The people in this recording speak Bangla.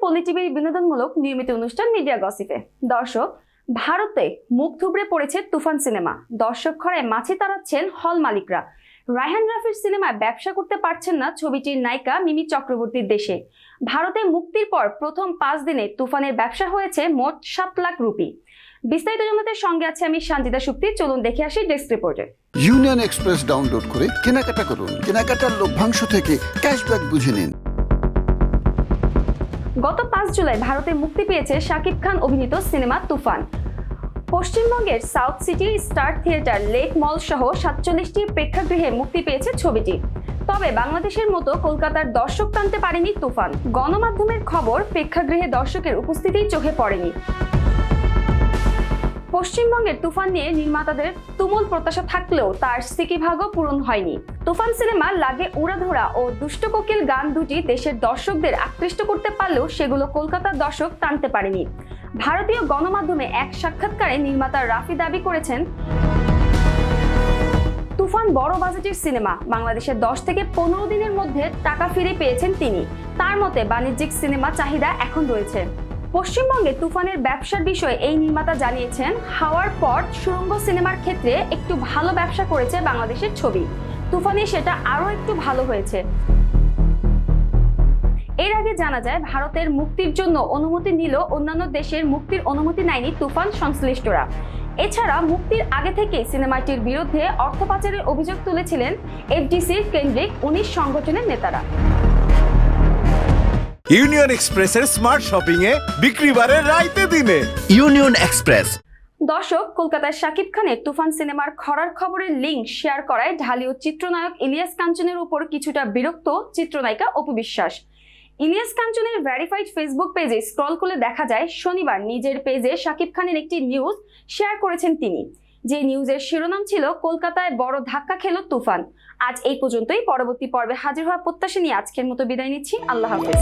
পল্লী টিভির বিনোদনমূলক নিয়মিত অনুষ্ঠান মিডিয়া গসিপে। দর্শক, ভারতে মুখ থুবড়ে পড়েছে তুফান সিনেমা। দর্শক ঘরে মাছি তাড়াচ্ছেন হল মালিকরা। রায়হান রাফির সিনেমায় ব্যবসা করতে পারছেন না ছবিটির নায়িকা মিমি চক্রবর্তীর দেশে। ভারতে মুক্তির পর প্রথম পাঁচ দিনে তুফানের ব্যবসা হয়েছে মোট সাত লাখ রুপি। বিস্তারিত জানাতে সঙ্গে আছে আমি শান্তিদা শুক্তি চলুন দেখে আসি ডেস্ক রিপোর্টে। ইউনিয়ন এক্সপ্রেস ডাউনলোড করে কেনাকাটা করুন। কেনাকাটার লভ্যাংশ থেকে ক্যাশব্যাক বুঝে নিন। গত পাঁচ জুলাই ভারতে মুক্তি পেয়েছে শাকিব খান অভিনীত সিনেমা তুফান। পশ্চিমবঙ্গের South City Star Theatre Lake Mall সহ সাতচল্লিশটি প্রেক্ষাগৃহে মুক্তি পেয়েছে ছবিটি। তবে বাংলাদেশের মতো কলকাতার দর্শক টানতে পারেনি তুফান। গণমাধ্যমের খবর প্রেক্ষাগৃহে দর্শকের উপস্থিতি চোখে পড়েনি। পশ্চিমবঙ্গের তুফান নিয়ে নির্মাতাদের তুমুল প্রত্যাশা থাকলেও তার সিকিভাগও পূরণ হয়নি। তুফান সিনেমা লাগে উড়াধুরা ও দুষ্ট কোকিল গান দুটি দেশের দর্শকদের আকৃষ্ট করতে পারলেও সেগুলো কলকাতার দর্শক টানতে পারেনি। ভারতীয় গণমাধ্যমে এক সাক্ষাৎকারে নির্মাতা রাফি দাবি করেছেন, তুফান বড় বাজেটের সিনেমা, বাংলাদেশের দশ থেকে পনেরো দিনের মধ্যে টাকা ফিরে পেয়েছেন তিনি। তার মতে বাণিজ্যিক সিনেমা চাহিদা এখন রয়েছে। পশ্চিমবঙ্গে তুফানের ব্যবসার বিষয়ে এই নির্মাতা জানিয়েছেন, হাওয়ার পর সুরঙ্গ সিনেমার ক্ষেত্রে একটু ভালো ব্যবসা করেছে বাংলাদেশের ছবি। তুফানে সেটা আরও একটু ভালো হয়েছে। এর আগে জানা যায়, ভারতের মুক্তির জন্য অনুমতি নিল অন্যান্য দেশের মুক্তির অনুমতি নেয়নি তুফান সংশ্লিষ্টরা। এছাড়া মুক্তির আগে থেকেই সিনেমাটির বিরুদ্ধে অর্থ পাচারের অভিযোগ তুলেছিলেন এফডিসির কেন্দ্রিক উনিশ সংগঠনের নেতারা। ইউনিয়ন এক্সপ্রেসের স্মার্ট শপিং এ বিক্রি বাড়ে রাইতে দিনে। Union Express. দর্শক কলকাতার শাকিব খানের তুফান সিনেমার খরার খবরের লিঙ্ক শেয়ার করায় ঢালিউড চিত্রনায়ক ইলিয়াস কাঞ্চনের উপর কিছুটা বিরক্ত চিত্রনায়িকা অপু বিশ্বাস। ইলিয়াস কাঞ্চনের ভেরিফাইড ফেসবুক পেজে স্ক্রল করলে দেখা যায় শনিবার নিজের পেজে শাকিব খানের একটি নিউজ শেয়ার করেছেন তিনি। যে নিউজের শিরোনাম ছিল, কলকাতায় বড় ধাক্কা খেল তুফান। আজ এই পর্যন্তই। পরবর্তী পর্বে হাজির হওয়া প্রত্যাশা নিয়ে আজকের মতো বিদায় নিচ্ছি। আল্লাহ হাফেজ।